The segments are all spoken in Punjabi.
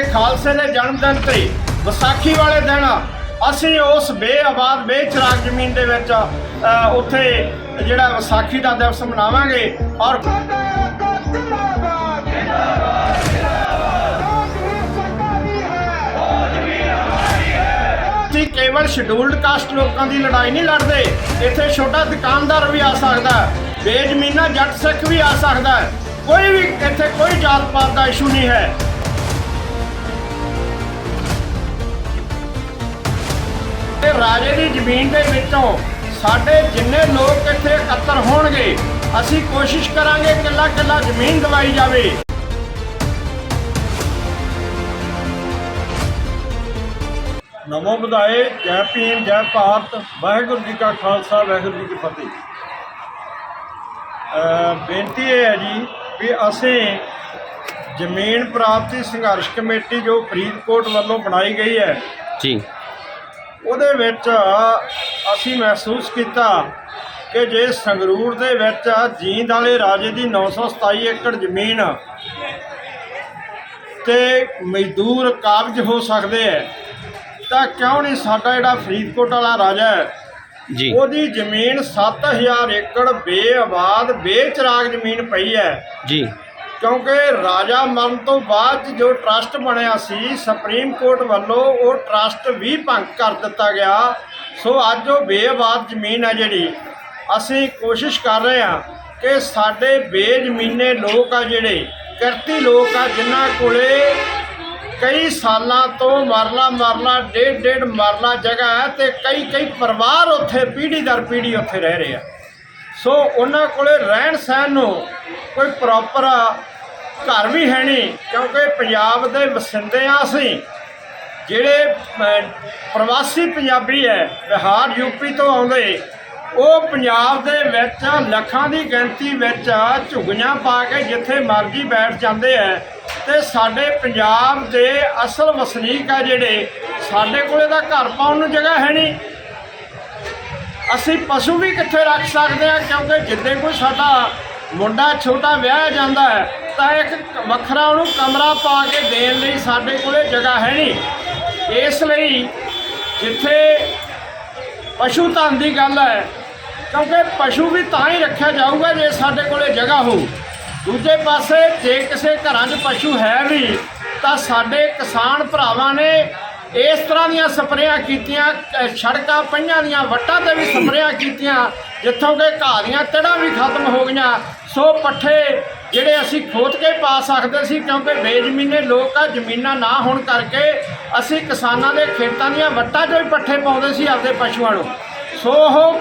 ਕੇ ਖਾਲਸੇ ਦੇ ਜਨਮ ਦਿਨ ਤੇ ਵਿਸਾਖੀ ਵਾਲੇ ਦਿਨ ਅਸੀਂ ਉਸ ਬੇਆਬਾਦ, ਬੇਚਰਾਗ ਜ਼ਮੀਨ ਦੇ ਵਿੱਚ ਉੱਥੇ ਜਿਹੜਾ ਵਿਸਾਖੀ ਦਾ ਦਿਵਸ ਮਨਾਵਾਂਗੇ ਔਰ ਅਸੀਂ ਕੇਵਲ ਸ਼ਡਿਊਲਡ ਕਾਸਟ ਲੋਕਾਂ ਦੀ ਲੜਾਈ ਨਹੀਂ ਲੜਦੇ। ਇੱਥੇ ਛੋਟਾ ਦੁਕਾਨਦਾਰ ਵੀ ਆ ਸਕਦਾ ਬੇਜ਼ਮੀਨਾ ਜੱਟ ਸਿੱਖ ਵੀ ਆ ਸਕਦਾ ਕੋਈ ਵੀ ਇੱਥੇ ਕੋਈ ਜਾਤ ਪਾਤ ਦਾ ਇਸ਼ੂ ਨਹੀਂ ਹੈ। ਤੇ ਰਾਜੇ ਦੀ ਜ਼ਮੀਨ ਦੇ ਵਿੱਚੋਂ ਸਾਡੇ ਜਿੰਨੇ ਲੋਕ ਇੱਥੇ ਇਕੱਤਰ ਹੋਣਗੇ ਅਸੀਂ ਕੋਸ਼ਿਸ਼ ਕਰਾਂਗੇ ਕਿੱਲਾ ਕਿੱਲਾ ਜ਼ਮੀਨ ਦਵਾਈ ਜਾਵੇ। ਨਮੋ ਬੁਧਾਏ ਜੈ ਭੀਮ ਜੈ ਭਾਰਤ ਵਾਹਿਗੁਰੂ ਜੀ ਕਾ ਖਾਲਸਾ ਵਾਹਿਗੁਰੂ ਜੀ ਕੀ ਫਤਿਹ। ਬੇਨਤੀ ਇਹ ਹੈ ਜੀ ਵੀ ਅਸੀਂ ਜ਼ਮੀਨ ਪ੍ਰਾਪਤੀ ਸੰਘਰਸ਼ ਕਮੇਟੀ ਜੋ ਫਰੀਦਕੋਟ ਵੱਲੋਂ ਬਣਾਈ ਗਈ ਹੈ ਜੀ। ਉਹਦੇ ਵਿੱਚ ਅਸੀਂ ਮਹਿਸੂਸ ਕੀਤਾ ਕਿ ਜੇ ਸੰਗਰੂਰ ਦੇ ਵਿੱਚ ਜੀਂਦ ਵਾਲੇ ਰਾਜੇ ਦੀ 927 ਏਕੜ ਜ਼ਮੀਨ ਤੇ ਮਜ਼ਦੂਰ ਕਾਬਜ ਹੋ ਸਕਦੇ ਹੈ ਤਾਂ ਕਿਉਂ ਨਹੀਂ ਸਾਡਾ ਜਿਹੜਾ ਫਰੀਦਕੋਟ ਵਾਲਾ ਰਾਜਾ ਹੈ ਜੀ। ਉਹਦੀ ਜ਼ਮੀਨ 7000 ਏਕੜ ਬੇਆਬਾਦ ਬੇਚਰਾਗ ਜ਼ਮੀਨ ਪਈ ਹੈ। ਜੀ। ਕਿਉਂਕਿ ਰਾਜਾ ਮਰਨ ਤੋਂ ਬਾਅਦ 'ਚ ਜੋ ਟਰਸਟ ਬਣਿਆ ਸੀ ਸੁਪਰੀਮ ਕੋਰਟ ਵੱਲੋਂ ਉਹ ਟਰਸਟ ਵੀ ਭੰਗ ਕਰ ਦਿੱਤਾ ਗਿਆ। ਸੋ ਅੱਜ ਉਹ ਬੇਆਬਾਦ ਜ਼ਮੀਨ ਆ ਜਿਹੜੀ। ਅਸੀਂ ਕੋਸ਼ਿਸ਼ ਕਰ ਰਹੇ ਹਾਂ ਕਿ ਸਾਡੇ ਬੇਜ਼ਮੀਨੇ ਲੋਕ ਆ ਜਿਹੜੇ, ਕਿਰਤੀ ਲੋਕ ਆ, ਜਿਨ੍ਹਾਂ ਕੋਲੇ ਕਈ ਸਾਲਾਂ ਤੋਂ ਮਰਲਾ ਮਰਲਾ ਡੇਢ ਡੇਢ ਮਰਲਾ ਜਗ੍ਹਾ ਹੈ ਤੇ ਕਈ ਕਈ ਪਰਿਵਾਰ ਉੱਥੇ, ਪੀੜ੍ਹੀ ਦਰ ਪੀੜ੍ਹੀ ਉੱਥੇ ਰਹਿ ਰਹੇ ਆ। ਸੋ ਉਹਨਾਂ ਕੋਲੇ ਰਹਿਣ ਸਹਿਣ ਨੂੰ ਕੋਈ ਪ੍ਰੋਪਰ ਘਰ ਵੀ ਹੈ ਨਹੀਂ, ਕਿਉਂਕਿ ਪੰਜਾਬ ਦੇ ਵਸਿੰਦੇ ਆ ਅਸੀਂ। ਜਿਹੜੇ ਪ੍ਰਵਾਸੀ ਪੰਜਾਬੀ ਹੈ, ਬਿਹਾਰ ਯੂਪੀ ਤੋਂ ਆਉਂਦੇ, ਉਹ ਪੰਜਾਬ ਦੇ ਵਿੱਚ ਲੱਖਾਂ ਦੀ ਗਿਣਤੀ ਵਿੱਚ ਝੁੱਗੀਆਂ ਪਾ ਕੇ ਜਿੱਥੇ ਮਰਜ਼ੀ ਬੈਠ ਜਾਂਦੇ ਐ ਤੇ ਸਾਡੇ ਪੰਜਾਬ ਦੇ ਅਸਲ ਵਸਨੀਕ ਆ ਜਿਹੜੇ, ਸਾਡੇ ਕੋਲੇ ਤਾਂ ਘਰ ਪਾਉਣ ਨੂੰ ਜਗ੍ਹਾ ਹੈ ਨਹੀਂ। ਅਸੀਂ ਪਸ਼ੂ ਵੀ ਕਿੱਥੇ ਰੱਖ ਸਕਦੇ ਹਾਂ, ਕਿਉਂਕਿ ਜਿੱਦੇ ਕੋਈ ਸਾਡਾ ਮੁੰਡਾ, ਛੋਟਾ ਵਿਆਹ ਜਾਂਦਾ ਹੈ ਤਾਂ ਇੱਕ ਵੱਖਰਾ ਉਹਨੂੰ ਕਮਰਾ ਪਾ ਕੇ ਦੇਣ ਲਈ ਸਾਡੇ ਕੋਲੇ ਜਗ੍ਹਾ ਹੈ ਨਹੀਂ। ਇਸ ਲਈ ਜਿੱਥੇ ਪਸ਼ੂ ਧਨ ਦੀ ਗੱਲ ਹੈ, ਕਿਉਂਕਿ ਪਸ਼ੂ ਵੀ ਤਾਂ ਹੀ ਰੱਖਿਆ ਜਾਊਗਾ ਜੇ ਸਾਡੇ ਕੋਲੇ ਜਗ੍ਹਾ ਹੋ। ਦੂਜੇ ਪਾਸੇ ਜੇ ਕਿਸੇ ਘਰਾਂ 'ਚ ਪਸ਼ੂ ਹੈ ਵੀ, ਤਾਂ ਸਾਡੇ ਕਿਸਾਨ ਭਰਾਵਾਂ ਨੇ ਇਸ ਤਰ੍ਹਾਂ ਦੀਆਂ ਸਪਰੇਆਂ ਕੀਤੀਆਂ ਸੜਕਾਂ ਪਈਆਂ ਦੀਆਂ, ਵੱਟਾਂ ਤੇ ਵੀ ਸਪਰੇਆਂ ਕੀਤੀਆਂ, ਜਿੱਥੋਂ ਕਿ ਘਾਹ ਦੀਆਂ ਤੜਾਂ ਵੀ ਖਤਮ ਹੋ ਗਈਆਂ। ਸੋ ਪੱਠੇ ਜਿਹੜੇ ਅਸੀਂ ਖੋਤ ਕੇ ਪਾ ਸਕਦੇ ਸੀ, ਕਿਉਂਕਿ ਬੇਜ਼ਮੀਨੇ ਲੋਕ ਆ, ਜ਼ਮੀਨਾਂ ਨਾ ਹੋਣ ਕਰਕੇ ਅਸੀਂ ਕਿਸਾਨਾਂ ਦੇ ਖੇਤਾਂ ਦੀਆਂ ਵੱਟਾਂ 'ਚੋਂ ਹੀ ਪੱਠੇ ਪਾਉਂਦੇ ਸੀ ਆਪਦੇ ਪਸ਼ੂਆਂ ਨੂੰ। ਸੋ ਉਹ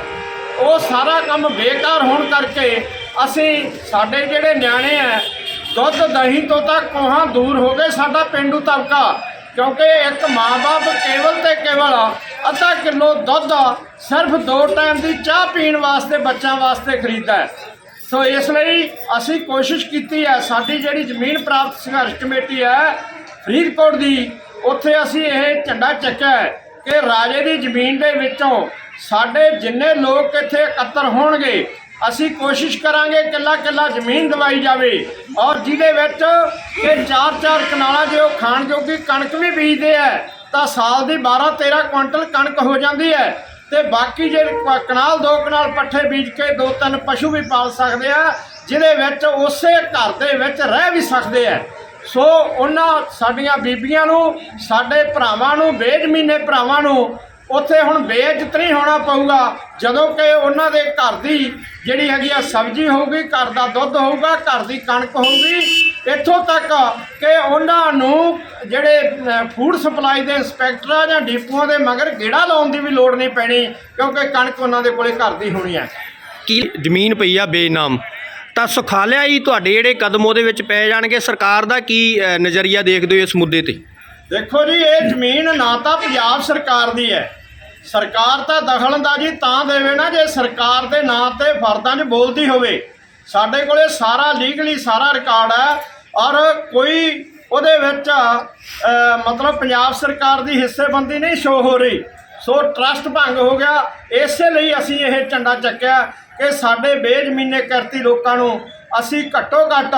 ਉਹ ਸਾਰਾ ਕੰਮ ਬੇਕਾਰ ਹੋਣ ਕਰਕੇ ਅਸੀਂ ਸਾਡੇ ਜਿਹੜੇ ਨਿਆਣੇ ਆ, ਦੁੱਧ, ਦਹੀਂ ਤੋਂ ਤਾਂ ਕੋਹਾਂ ਦੂਰ ਹੋ ਗਏ ਸਾਡਾ ਪਿੰਡੂ ਤਬਕਾ, ਕਿਉਂਕਿ ਇੱਕ ਮਾਂ-ਬਾਪ ਕੇਵਲ ਤੇ ਕੇਵਲ ਅੱਧਾ ਕਿਲੋ ਦੁੱਧ ਸਿਰਫ ਦੋ ਟਾਈਮ ਦੀ ਚਾਹ ਪੀਣ ਵਾਸਤੇ, ਬੱਚਿਆਂ ਵਾਸਤੇ ਖਰੀਦਦਾ ਸੋ ਇਸ ਲਈ ਅਸੀਂ ਕੋਸ਼ਿਸ਼ ਕੀਤੀ ਹੈ, ਸਾਡੀ ਜਿਹੜੀ ਜ਼ਮੀਨ ਪ੍ਰਾਪਤ ਸੰਘਰਸ਼ ਕਮੇਟੀ ਹੈ, ਫਰੀਦਕੋਟ ਦੀ, ਉੱਥੇ ਅਸੀਂ ਇਹ ਝੰਡਾ ਚੱਕਿਆ ਕਿ ਰਾਜੇ ਦੀ ਜ਼ਮੀਨ ਦੇ ਵਿੱਚੋਂ ਸਾਡੇ ਜਿੰਨੇ ਲੋਕ ਇੱਥੇ ਇਕੱਤਰ ਹੋਣਗੇ, ਅਸੀਂ ਕੋਸ਼ਿਸ਼ ਕਰਾਂਗੇ ਕਿੱਲਾ ਕਿੱਲਾ ਜ਼ਮੀਨ ਦਵਾਈ ਜਾਵੇ ਔਰ ਜਿਹਦੇ ਵਿੱਚ ਇਹ ਚਾਰ ਚਾਰ ਕਨਾਲਾਂ ਜੇ ਉਹ ਖਾਣ ਜੋਗੀ ਕਣਕ ਵੀ ਬੀਜਦੇ ਆ ਤਾਂ ਸਾਲ ਦੀ 12 13 ਕੁਇੰਟਲ ਕਣਕ ਹੋ ਜਾਂਦੀ ਹੈ। ਤੇ ਬਾਕੀ ਜੇ ਕ- ਕਨਾਲ ਦੋ ਕਨਾਲ ਪੱਠੇ ਬੀਜ ਕੇ ਦੋ ਤਿੰਨ ਪਸ਼ੂ ਵੀ ਪਾਲ ਸਕਦੇ ਆ, ਜਿਹਦੇ ਵਿੱਚ ਉਸੇ ਘਰ ਦੇ ਵਿੱਚ ਰਹਿ ਵੀ ਸਕਦੇ ਆ। ਸੋ ਉਹਨਾਂ ਸਾਡੀਆਂ ਬੀਬੀਆਂ ਨੂੰ, ਸਾਡੇ ਭਰਾਵਾਂ ਨੂੰ, ਬੇਜ਼ਮੀਨੇ ਭਰਾਵਾਂ ਨੂੰ ਉੱਥੇ ਹੁਣ ਬੇਇੱਜ਼ਤ ਨਹੀਂ ਹੋਣਾ ਪਊਗਾ। ਜਦੋਂ ਕਿ ਉਹਨਾਂ ਦੇ ਘਰ ਦੀ ਜਿਹੜੀ ਹੈਗੀ ਆ ਸਬਜ਼ੀ ਹੋਊਗੀ ਘਰ ਦਾ ਦੁੱਧ ਹੋਊਗਾ ਘਰ ਦੀ ਕਣਕ ਹੋਊਗੀ ਇੱਥੋਂ ਤੱਕ ਕਿ ਉਹਨਾਂ ਨੂੰ ਜਿਹੜੇ ਫੂਡ ਸਪਲਾਈ ਦੇ ਇੰਸਪੈਕਟਰ ਜਾਂ ਡਿਪੂਆਂ ਦੇ ਮਗਰ ਗੇੜਾ ਲਾਉਣ ਦੀ ਵੀ ਲੋੜ ਨਹੀਂ ਪੈਣੀ ਕਿਉਂਕਿ ਕਣਕ ਉਹਨਾਂ ਦੇ ਕੋਲੇ ਘਰ ਦੀ ਹੋਣੀ ਹੈ ਕੀ ਜ਼ਮੀਨ ਪਈ ਆ ਬੇਨਾਮ? ਤਾਂ ਸੁਖਾਲਿਆ ਹੀ ਤੁਹਾਡੇ ਜਿਹੜੇ ਕਦਮ ਉਹਦੇ ਵਿੱਚ ਪੈ ਜਾਣਗੇ ਸਰਕਾਰ ਦਾ ਕੀ ਅ, ਨਜ਼ਰੀਆ ਦੇਖਦੇ ਹੋ ਇਸ ਮੁੱਦੇ ਤੇ? ਦੇਖੋ ਜੀ ਇਹ ਜ਼ਮੀਨ ਨਾ ਤਾਂ ਪੰਜਾਬ ਸਰਕਾਰ ਦੀ ਹੈ। ਸਰਕਾਰ ਤਾਂ ਦਖਲਅੰਦਾਜ਼ੀ ਤਾਂ ਦੇਵੇ ਨਾ ਜੇ ਸਰਕਾਰ ਦੇ ਨਾਂ ਤੇ ਫਰਦਾਂ 'ਚ ਬੋਲਦੀ ਹੋਵੇ। ਸਾਡੇ ਕੋਲੇ ਸਾਰਾ ਲੀਗਲੀ ਸਾਰਾ ਰਿਕਾਰਡ ਹੈ ਔਰ ਕੋਈ ਉਹਦੇ ਵਿੱਚ ਮਤਲਬ ਪੰਜਾਬ ਸਰਕਾਰ ਦੀ ਹਿੱਸੇਬੰਦੀ ਨਹੀਂ ਸ਼ੋ ਹੋ ਰਹੀ। ਸੋ ਟਰਸਟ ਭੰਗ ਹੋ ਗਿਆ। ਇਸੇ ਲਈ ਅਸੀਂ ਇਹ ਝੰਡਾ ਚੱਕਿਆ ਕਿ ਸਾਡੇ ਬੇਜ਼ਮੀਨੇ ਕਰਤੀ ਲੋਕਾਂ ਨੂੰ ਅਸੀਂ ਘੱਟੋ ਘੱਟ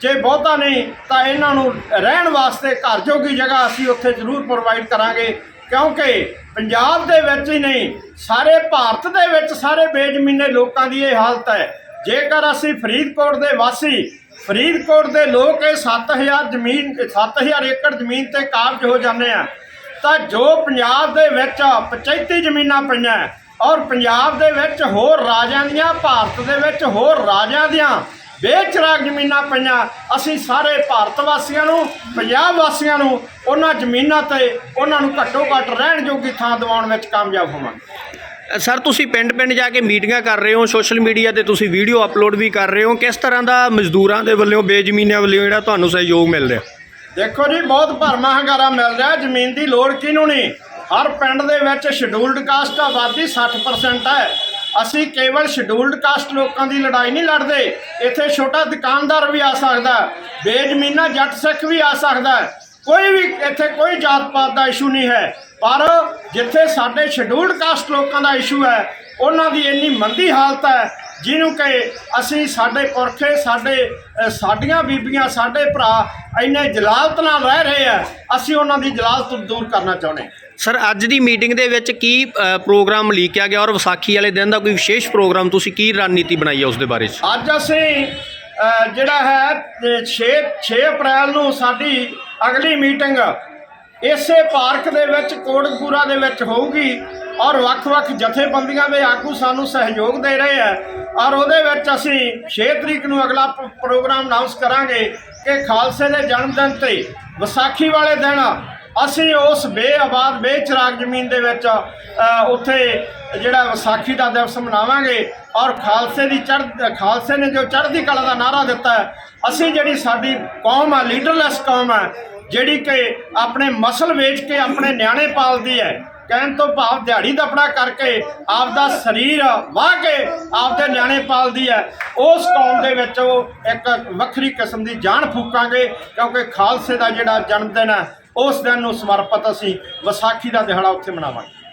ਜੇ ਬਹੁਤਾ ਨਹੀਂ ਤਾਂ ਇਹਨਾਂ ਨੂੰ ਰਹਿਣ ਵਾਸਤੇ ਘਰ ਜੋਗੀ ਜਗ੍ਹਾ ਅਸੀਂ ਉੱਥੇ ਜ਼ਰੂਰ ਪ੍ਰੋਵਾਈਡ ਕਰਾਂਗੇ। ਕਿਉਂਕਿ ਪੰਜਾਬ ਦੇ ਵਿੱਚ ਹੀ ਨਹੀਂ, ਸਾਰੇ ਭਾਰਤ ਦੇ ਵਿੱਚ ਸਾਰੇ ਬੇਜ਼ਮੀਨੇ ਲੋਕਾਂ ਦੀ ਇਹ ਹਾਲਤ ਹੈ। ਜੇਕਰ ਅਸੀਂ ਫਰੀਦਕੋਟ ਦੇ ਵਾਸੀ, ਫਰੀਦਕੋਟ ਦੇ ਲੋਕ ਇਹ 7000 ਜ਼ਮੀਨ 7000 ਏਕੜ ਜ਼ਮੀਨ ਤੇ ਕਾਬਜ ਹੋ ਜਾਂਦੇ ਆ, ਤਾਂ ਜੋ ਪੰਜਾਬ ਦੇ ਵਿੱਚ ਪੰਚਾਇਤੀ ਜ਼ਮੀਨਾਂ ਪਈਆਂ, ਔਰ ਪੰਜਾਬ ਦੇ ਵਿੱਚ ਹੋਰ ਰਾਜਾਂ ਦੀਆਂ, ਭਾਰਤ ਦੇ ਵਿੱਚ ਹੋਰ ਰਾਜਾਂ ਦੀਆਂ ਬੇਚਰਾਗ ਜ਼ਮੀਨਾਂ ਪਈਆਂ। ਅਸੀਂ ਸਾਰੇ ਭਾਰਤ ਵਾਸੀਆਂ ਨੂੰ ਪੰਜਾਬ ਵਾਸੀਆਂ ਨੂੰ ਉਹਨਾਂ ਜ਼ਮੀਨਾਂ ਤੇ ਉਹਨਾਂ ਨੂੰ ਘੱਟੋ ਘੱਟ ਰਹਿਣ ਜੋਗੀ ਥਾਂ ਦਿਵਾਉਣ ਵਿੱਚ ਕਾਮਯਾਬ ਹੋਵਾਂਗੇ। ਸਰ ਤੁਸੀਂ ਪਿੰਡ-ਪਿੰਡ ਜਾ ਕੇ ਮੀਟਿੰਗਾਂ ਕਰ ਰਹੇ ਹੋ ਸੋਸ਼ਲ ਮੀਡੀਆ ਤੇ ਤੁਸੀਂ ਵੀਡੀਓ ਅਪਲੋਡ ਵੀ ਕਰ ਰਹੇ ਹੋ। ਕਿਸ ਤਰ੍ਹਾਂ ਦਾ ਮਜ਼ਦੂਰਾਂ ਦੇ ਵੱਲੋਂ ਬੇਜ਼ਮੀਨਾਂ ਵੱਲੋਂ ਜਿਹੜਾ ਤੁਹਾਨੂੰ ਸਹਿਯੋਗ ਮਿਲ ਰਿਹਾ? ਦੇਖੋ ਜੀ ਬਹੁਤ ਭਰਮਾ ਹੰਗਾਰਾ ਮਿਲ ਰਿਹਾ। ਜ਼ਮੀਨ ਦੀ ਲੋੜ ਕਿਹਨੂੰ ਨਹੀਂ? ਹਰ ਪਿੰਡ ਦੇ ਵਿੱਚ ਸ਼ਡਿਊਲਡ ਕਾਸਟ ਆਬਾਦੀ 60% ਹੈ ਅਸੀਂ ਕੇਵਲ ਸ਼ਡਿਊਲਡ ਕਾਸਟ ਲੋਕਾਂ ਦੀ ਲੜਾਈ ਨਹੀਂ ਲੜਦੇ। ਇੱਥੇ ਛੋਟਾ ਦੁਕਾਨਦਾਰ ਵੀ ਆ ਸਕਦਾ ਬੇਜ਼ਮੀਨਾ ਜੱਟ ਸਿੱਖ ਵੀ ਆ ਸਕਦਾ ਕੋਈ ਵੀ ਇੱਥੇ ਕੋਈ ਜਾਤ ਪਾਤ ਦਾ ਇਸ਼ੂ ਨਹੀਂ ਹੈ। ਪਰ ਜਿੱਥੇ ਸਾਡੇ ਸ਼ਡਿਊਲਡ ਕਾਸਟ ਲੋਕਾਂ ਦਾ ਇਸ਼ੂ ਹੈ, ਉਹਨਾਂ ਦੀ ਇੰਨੀ ਮੰਦੀ ਹਾਲਤ ਹੈ, ਜਿਹਨੂੰ ਕਿ ਅਸੀਂ ਸਾਡੇ ਪੁਰਖੇ, ਸਾਡੇ ਸਾਡੀਆਂ ਬੀਬੀਆਂ, ਸਾਡੇ ਭਰਾ ਇੰਨੇ ਜਲਾਲਤ ਨਾਲ ਰਹਿ ਰਹੇ ਆ ਅਸੀਂ ਉਹਨਾਂ ਦੀ ਜਲਾਲਤ ਦੂਰ ਕਰਨਾ ਚਾਹੁੰਦੇ ਸਰ ਅੱਜ ਦੀ ਮੀਟਿੰਗ ਦੇ ਵਿੱਚ ਕੀ ਅ, ਪ੍ਰੋਗਰਾਮ ਲੀਕਿਆ ਗਿਆ ਔਰ ਵਿਸਾਖੀ ਵਾਲੇ ਦਿਨ ਦਾ ਕੋਈ ਵਿਸ਼ੇਸ਼ ਪ੍ਰੋਗਰਾਮ ਤੁਸੀਂ ਕੀ ਰਣਨੀਤੀ ਬਣਾਈ ਹੈ ਉਸ ਦੇ ਬਾਰੇ 'ਚ? ਅੱਜ ਅਸੀਂ ਅ, ਜਿਹੜਾ ਹੈ 6 6 ਅਪ੍ਰੈਲ ਨੂੰ ਸਾਡੀ ਅਗਲੀ ਮੀਟਿੰਗ ਇਸੇ ਪਾਰਕ ਦੇ ਵਿੱਚ ਕੋਟਕਪੂਰਾ ਦੇ ਵਿੱਚ ਹੋਊਗੀ ਔਰ ਵੱਖ-ਵੱਖ ਜਥੇਬੰਦੀਆਂ ਦੇ ਆਗੂ ਸਾਨੂੰ ਸਹਿਯੋਗ ਦੇ ਰਹੇ ਆ ਔਰ ਉਹਦੇ ਵਿੱਚ ਅਸੀਂ 6 ਤਰੀਕ ਨੂੰ ਅਗਲਾ ਪ- ਪ੍ਰੋਗਰਾਮ ਅਨਾਉਂਸ ਕਰਾਂਗੇ ਕਿ ਖਾਲਸੇ ਦੇ ਜਨਮ ਦਿਨ ਤੇ ਵਿਸਾਖੀ ਵਾਲੇ ਦਿਨ ਅਸੀਂ ਉਸ ਬੇਆਬਾਦ, ਬੇਚਰਾਗ ਜ਼ਮੀਨ ਦੇ ਵਿੱਚ ਉੱਥੇ ਜਿਹੜਾ ਵਿਸਾਖੀ ਦਾ ਦਿਵਸ ਮਨਾਵਾਂਗੇ ਔਰ ਖਾਲਸੇ ਦੀ ਚੜ੍ਹ, ਖਾਲਸੇ ਨੇ ਜੋ ਚੜ੍ਹਦੀ ਕਲਾ ਦਾ ਨਾਰਾ ਦਿੱਤਾ ਹੈ, ਅਸੀਂ ਜਿਹੜੀ ਸਾਡੀ ਕੌਮ ਆ ਲੀਡਰਲੈਸ ਕੌਮ ਹੈ, ਜਿਹੜੀ ਕਿ ਆਪਣੇ ਮਸਲ ਵੇਚ ਕੇ ਆਪਣੇ ਨਿਆਣੇ ਪਾਲਦੀ ਹੈ, ਕਹਿਣ ਤੋਂ ਭਾਵ ਦਿਹਾੜੀ ਦਪੜਾ ਕਰਕੇ ਆਪਦਾ ਸਰੀਰ ਵਾਹ ਕੇ ਆਪਦੇ ਨਿਆਣੇ ਪਾਲਦੀ ਹੈ, ਉਸ ਕੌਮ ਦੇ ਵਿੱਚ ਉਹ ਇੱਕ ਵੱਖਰੀ ਕਿਸਮ ਦੀ ਜਾਨ ਫੂਕਾਂਗੇ, ਕਿਉਂਕਿ ਖਾਲਸੇ ਦਾ ਜਿਹੜਾ ਜਨਮ ਦਿਨ ਹੈ ਉਸ ਦਿਨ ਨੂੰ ਸਮਰਪਿਤ ਅਸੀਂ ਵਿਸਾਖੀ ਦਾ ਦਿਹਾੜਾ ਉੱਥੇ ਮਨਾਵਾਂਗੇ।